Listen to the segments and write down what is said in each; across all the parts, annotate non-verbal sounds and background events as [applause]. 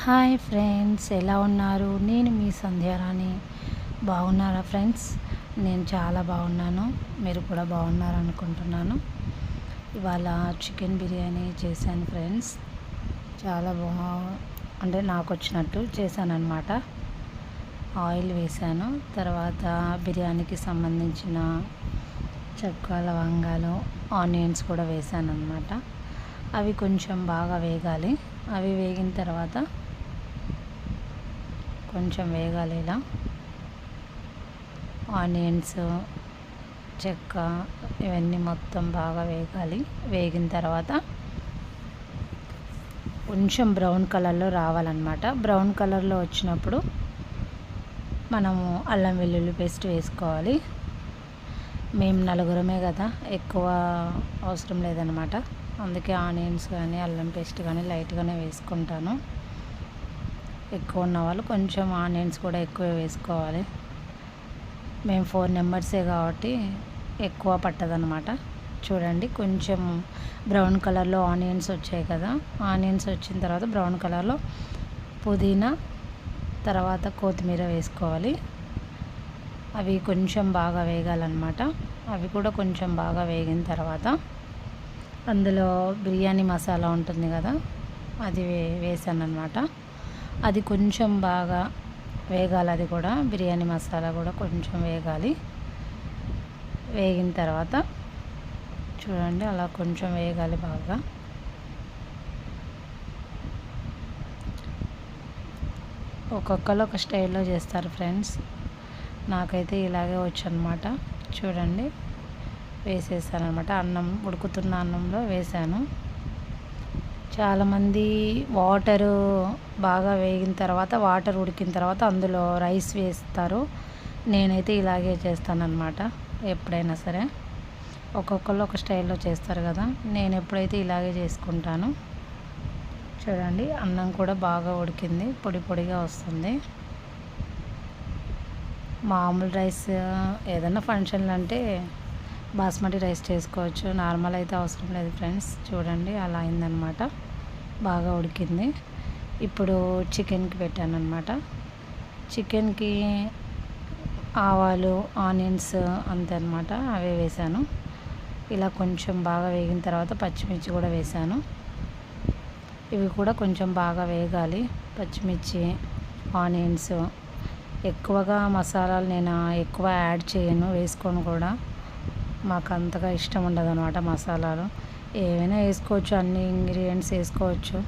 Hi friends ఎలా ఉన్నారు? నేను మీ సంధ్యారాణి. బాగున్నారా ఫ్రెండ్స్? నేను చాలా బాగున్నాను. మీరు కూడా బాగున్నారు అనుకుంటున్నాను ఇవాళ చికెన్ బిర్యానీ చేశాను ఫ్రెండ్స్. చాలా బా అంటే నాకు వచ్చినట్టు చేశాను అనమాట ఆయిల్ వేసాను తర్వాత బిర్యానీకి సంబంధించిన చెక్క లవంగాలు ఆనియన్స్ కూడా వేసాను అనమాట అవి కొంచెం బాగా వేగాలి. అవి వేగిన తర్వాత కొంచెం వేగాలి ఇలా. ఆనియన్స్ చెక్క ఇవన్నీ మొత్తం బాగా వేగాలి. వేగిన తర్వాత కొంచెం బ్రౌన్ కలర్లో రావాలన్నమాట. బ్రౌన్ కలర్లో వచ్చినప్పుడు మనము అల్లం వెల్లుల్లి పేస్ట్ వేసుకోవాలి. మేము నలుగురమే కదా ఎక్కువ అవసరం లేదనమాట అందుకే ఆనియన్స్ కానీ అల్లం పేస్ట్ కానీ లైట్గానే వేసుకుంటాను. ఎక్కువ ఉన్న వాళ్ళు కొంచెం ఆనియన్స్ కూడా ఎక్కువ వేసుకోవాలి. మేము ఫోర్ నెంబర్సే కాబట్టి ఎక్కువ పట్టదనమాట చూడండి కొంచెం బ్రౌన్ కలర్లో ఆనియన్స్ వచ్చాయి కదా. ఆనియన్స్ వచ్చిన తర్వాత బ్రౌన్ కలర్లో పుదీనా తర్వాత కొత్తిమీర వేసుకోవాలి. అవి కొంచెం బాగా వేగాలన్నమాట. అవి కూడా కొంచెం బాగా వేగిన తర్వాత అందులో బిర్యానీ మసాలా ఉంటుంది కదా అది వే వేసాను అనమాట అది కొంచెం బాగా వేగాలి అది కూడా. బిర్యానీ మసాలా కూడా కొంచెం వేగాలి. వేగిన తర్వాత చూడండి అలా కొంచెం వేగాలి బాగా. ఒక్కొక్కరు ఒక స్టైల్లో చేస్తారు ఫ్రెండ్స్. నాకైతే ఇలాగే వచ్చనమాట చూడండి వేసేసాను అనమాట అన్నం ఉడుకుతున్న అన్నంలో వేసాను. చాలామంది వాటరు బాగా వేగిన తర్వాత వాటర్ ఉడికిన తర్వాత అందులో రైస్ వేస్తారు. నేనైతే ఇలాగే చేస్తానన్నమాట ఎప్పుడైనా సరే. ఒక్కొక్కళ్ళు ఒక స్టైల్లో చేస్తారు కదా నేను ఎప్పుడైతే ఇలాగే చేసుకుంటాను. చూడండి అన్నం కూడా బాగా ఉడికింది పొడి పొడిగా వస్తుంది. మామూలు రైస్ ఏదైనా ఫంక్షన్లు అంటే బాస్మతి రైస్ చేసుకోవచ్చు. నార్మల్ అయితే అవసరం లేదు ఫ్రెండ్స్. చూడండి అలా అయిందనమాట. బాగా ఉడికింది. ఇప్పుడు చికెన్కి పెట్టాను అనమాట చికెన్కి ఆవాలు ఆనియన్స్ అంతే అనమాట అవే వేసాను. ఇలా కొంచెం బాగా వేగిన తర్వాత పచ్చిమిర్చి కూడా వేసాను. ఇవి కూడా కొంచెం బాగా వేగాలి. పచ్చిమిర్చి ఆనియన్స్ ఎక్కువగా మసాలాలు నేను ఎక్కువ యాడ్ చేయను వేసుకొని కూడా. మాకు అంతగా ఇష్టం ఉండదు అనమాట మసాలాలు. ఏమైనా వేసుకోవచ్చు అన్ని ఇంగ్రీడియంట్స్ వేసుకోవచ్చు.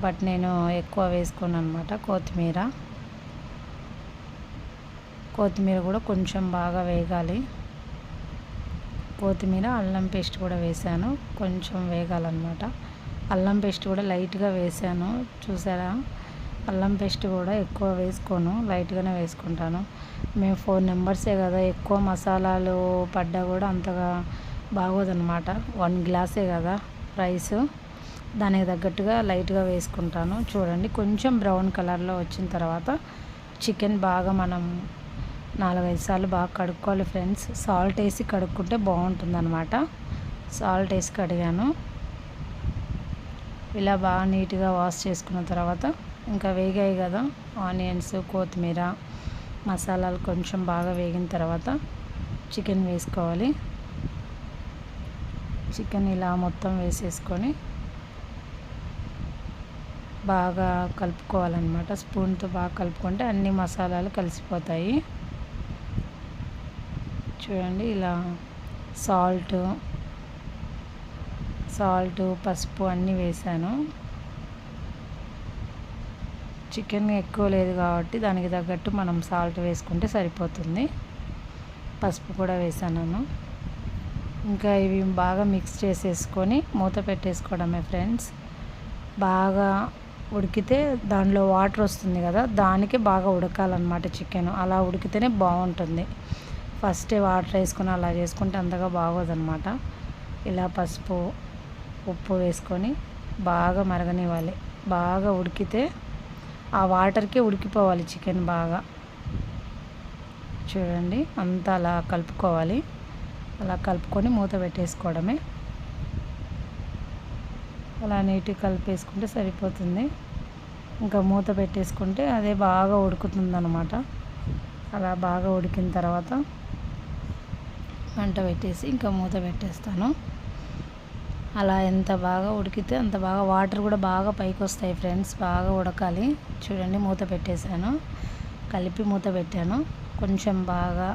బట్ నేను ఎక్కువ వేసుకోను అనమాట కొత్తిమీర. కొత్తిమీర కూడా కొంచెం బాగా వేగాలి. కొత్తిమీర అల్లం పేస్ట్ కూడా వేసాను. కొంచెం వేగాలన్నమాట. అల్లం పేస్ట్ కూడా లైట్గా వేసాను. చూసారా? అల్లం పేస్ట్ కూడా ఎక్కువ వేసుకోను లైట్గానే వేసుకుంటాను. మేము ఫోర్ మెంబర్సే కదా ఎక్కువ మసాలాలు పడ్డా కూడా అంతగా బాగోదన్నమాట. వన్ గ్లాసే కదా రైస్. దానికి తగ్గట్టుగా లైట్గా వేసుకుంటాను. చూడండి కొంచెం బ్రౌన్ కలర్లో వచ్చిన తర్వాత చికెన్ బాగా మనం నాలుగైదు సార్లు బాగా కడుక్కోవాలి ఫ్రెండ్స్. సాల్ట్ వేసి కడుక్కుంటే బాగుంటుందన్నమాట. సాల్ట్ వేసి కడిగాను. ఇలా బాగా నీట్గా వాష్ చేసుకున్న తర్వాత ఇంకా వేగాయి కదా. ఆనియన్స్ కొత్తిమీర మసాలాలు కొంచెం బాగా వేగిన తర్వాత చికెన్ వేసుకోవాలి. చికెన్ ఇలా మొత్తం వేసేసుకొని బాగా కలుపుకోవాలన్నమాట. స్పూన్తో బాగా కలుపుకుంటే అన్ని మసాలాలు కలిసిపోతాయి. చూడండి ఇలా సాల్ట్ సాల్ట్ పసుపు అన్నీ వేసాను చికెన్ ఎక్కువ లేదు కాబట్టి దానికి తగ్గట్టు మనం సాల్ట్ వేసుకుంటే సరిపోతుంది. పసుపు కూడా వేసాను ఇంకా ఇవి బాగా మిక్స్ చేసేసుకొని మూత పెట్టేసుకోవడమే ఫ్రెండ్స్. బాగా ఉడికితే దానిలో వాటర్ వస్తుంది కదా దానికి బాగా ఉడకాలన్నమాట చికెన్. అలా ఉడికితేనే బాగుంటుంది. ఫస్టే వాటర్ వేసుకొని అలా చేసుకుంటే అంతగా బాగోదన్నమాట. ఇలా పసుపు ఉప్పు వేసుకొని బాగా మరగనివ్వాలి. బాగా ఉడికితే ఆ వాటర్కే ఉడికిపోవాలి చికెన్ బాగా. చూడండి అంతా అలా కలుపుకోవాలి. అలా కలుపుకొని మూత పెట్టేసుకోవడమే. అలా నీట్గా కలిపేసుకుంటే సరిపోతుంది. ఇంకా మూత పెట్టేసుకుంటే అదే బాగా ఉడుకుతుందన్నమాట. అలా బాగా ఉడికిన తర్వాత వంట పెట్టేసి ఇంకా మూత పెట్టేస్తాను. అలా ఎంత బాగా ఉడికితే అంత బాగా వాటర్ కూడా బాగా పైకి వస్తాయి ఫ్రెండ్స్ బాగా ఉడకాలి. చూడండి మూత పెట్టేశాను. కలిపి మూత పెట్టాను. కొంచెం బాగా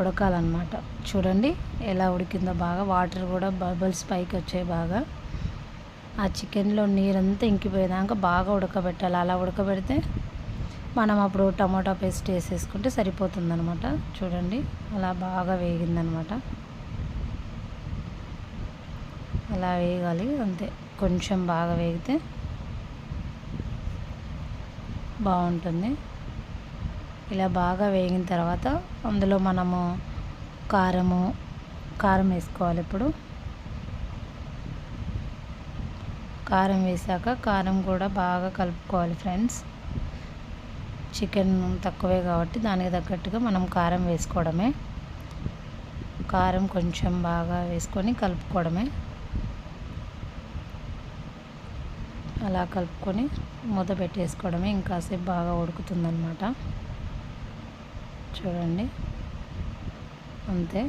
ఉడకాలన్నమాట. చూడండి ఎలా ఉడికిందో బాగా వాటర్ కూడా బబుల్స్ పైకి వచ్చాయి బాగా. ఆ చికెన్లో నీరంతా ఇంకిపోయేదాకా బాగా ఉడకబెట్టాలి. అలా ఉడకబెడితే మనం అప్పుడు టమాటా పేస్ట్ వేసేసుకుంటే సరిపోతుందనమాట చూడండి అలా బాగా వేగిందనమాట అలా వేగాలి అంతే. కొంచెం బాగా వేగితే బాగుంటుంది. ఇలా బాగా వేగిన తర్వాత అందులో మనము కారము కారం వేసుకోవాలి ఇప్పుడు. కారం వేసాక కారం కూడా బాగా కలుపుకోవాలి ఫ్రెండ్స్. చికెన్ తక్కువే కాబట్టి దానికి తగ్గట్టుగా మనం కారం వేసుకోవడమే. కారం కొంచెం బాగా వేసుకొని కలుపుకోవడమే. అలా కలుపుకొని మూత పెట్టేసుకోవడమే. ఇంకాసేపు బాగా ఉడుకుతుందన్నమాట. చూడండి. అంతే.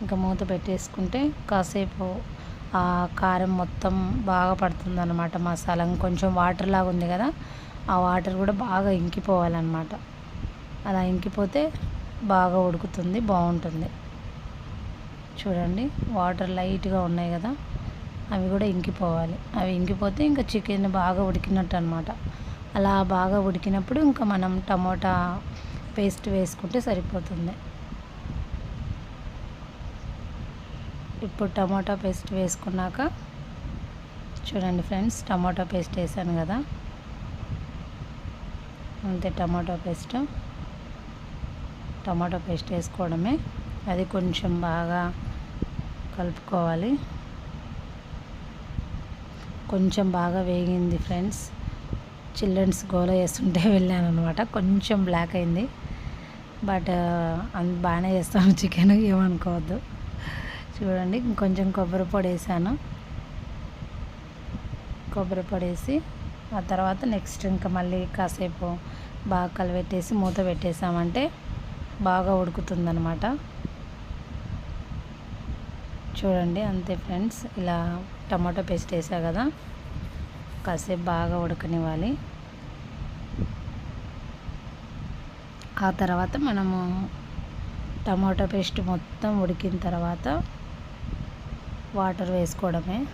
ఇంకా మూత పెట్టేసుకుంటే కాసేపు ఆ కారం మొత్తం బాగా పడుతుందన్నమాట మసాలా. కొంచెం వాటర్ లాగా ఉంది కదా ఆ వాటర్ కూడా బాగా ఇంకిపోవాలన్నమాట. అలా ఇంకిపోతే బాగా ఉడుకుతుంది బాగుంటుంది. చూడండి. వాటర్ లైట్గా ఉన్నాయి కదా. అవి కూడా ఇంకిపోవాలి. అవి ఇంకిపోతే ఇంకా చికెన్ బాగా ఉడికినట్టు అనమాట అలా బాగా ఉడికినప్పుడు ఇంకా మనం టమోటా పేస్ట్ వేసుకుంటే సరిపోతుంది. ఇప్పుడు టమాటా పేస్ట్ వేసుకున్నాక చూడండి ఫ్రెండ్స్ టమాటా పేస్ట్ వేసాను కదా. అంతే టమాటా పేస్ట్. టమాటా పేస్ట్ వేసుకోవడమే. అది కొంచెం బాగా కలుపుకోవాలి. కొంచెం బాగా వేగింది ఫ్రెండ్స్. చిల్డ్రన్స్ గోల చేస్తుంటే [laughs] వెళ్ళాను అనమాట కొంచెం బ్లాక్ అయింది. బట్ అంత బాగానే చేస్తాను చికెన్ ఏమనుకోవద్దు. చూడండి కొంచెం కొబ్బరి పొడి వేసాను. కొబ్బరి పొడి వేసి ఆ తర్వాత నెక్స్ట్ ఇంకా మళ్ళీ కాసేపు బాగా కలిపెట్టేసి మూత పెట్టేసామంటే బాగా ఉడుకుతుందనమాట చూడండి అంతే ఫ్రెండ్స్. ఇలా టమాటో పేస్ట్ వేసా కదా. కాసేపు బాగా ఉడకనివ్వాలి. ఆ తర్వాత మనము టమాటో పేస్ట్ మొత్తం ఉడికిన తర్వాత వాటర్ వేసుకోవడమే.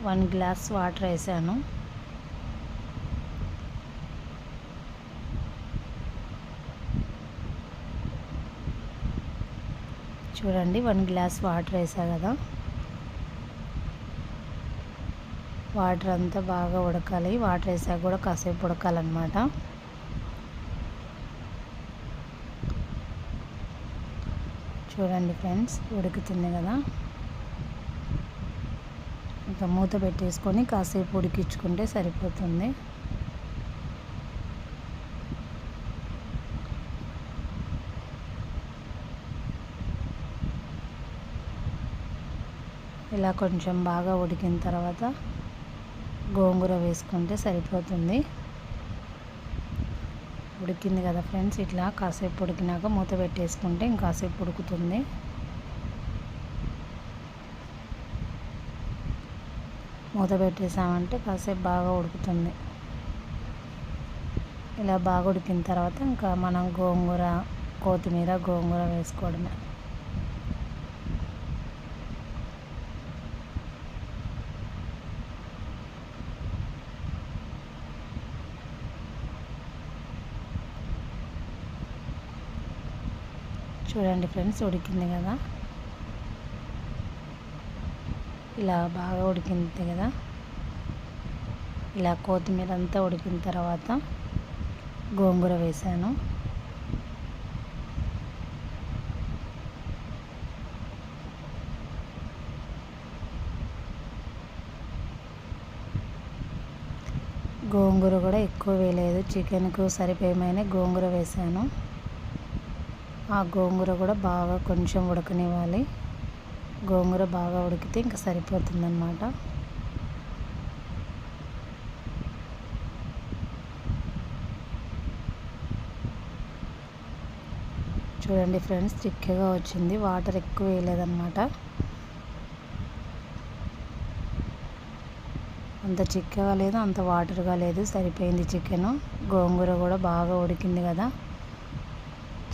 వన్ గ్లాస్ వాటర్ వేసాను. చూడండి వన్ గ్లాస్ వాటర్ వేసా కదా. వాటర్ అంతా బాగా ఉడకాలి. వాటర్ వేసాక కూడా కాసేపు ఉడకాలన్నమాట. చూడండి ఫ్రెండ్స్ ఉడుకుతుంది కదా. ఇంకా మూత పెట్టేసుకొని కాసేపు ఉడికించుకుంటే సరిపోతుంది. ఇలా కొంచెం బాగా ఉడికిన తర్వాత గోంగూర వేసుకుంటే సరిపోతుంది. ఉడికింది కదా ఫ్రెండ్స్ ఇట్లా కాసేపు ఉడికినాక మూత పెట్టేసుకుంటే ఇంకాసేపు ఉడుకుతుంది. మూత పెట్టేసామంటే కాసేపు బాగా ఉడుకుతుంది. ఇలా బాగా ఉడికిన తర్వాత ఇంకా మనం గోంగూర కొత్తిమీర గోంగూర వేసుకోవడమే. చూడండి ఫ్రెండ్స్ ఉడికింది కదా. ఇలా బాగా ఉడికింది కదా. ఇలా కొత్తిమీర అంతా ఉడికిన తర్వాత గోంగూర వేసాను. గోంగూర కూడా ఎక్కువ వేయలేదు. చికెన్కు సరిపోయమైన గోంగూర వేసాను. ఆ గోంగూర కూడా బాగా కొంచెం ఉడకనివ్వాలి. గోంగూర బాగా ఉడికితే ఇంకా సరిపోతుందన్నమాట. చూడండి ఫ్రెండ్స్ చిక్కగా వచ్చింది. వాటర్ ఎక్కువ వేయలేదన్నమాట. అంత చిక్కగా లేదు అంత వాటర్గా లేదు. సరిపోయింది చికెను. గోంగూర కూడా బాగా ఉడికింది కదా.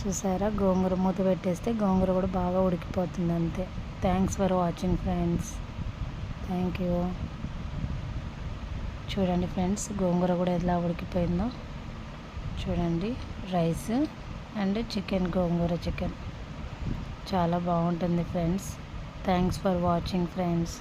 చూసారా? గోంగూర మూత పెట్టేస్తే గోంగూర కూడా బాగా ఉడికిపోతుంది అంతే. Thanks for watching friends thank you చూడండి ఫ్రెండ్స్ గోంగూర కూడా ఎలా ఉడికిపోయిందో. చూడండి rice and chicken gongura chicken చాలా బాగుంటుంది friends thanks for watching friends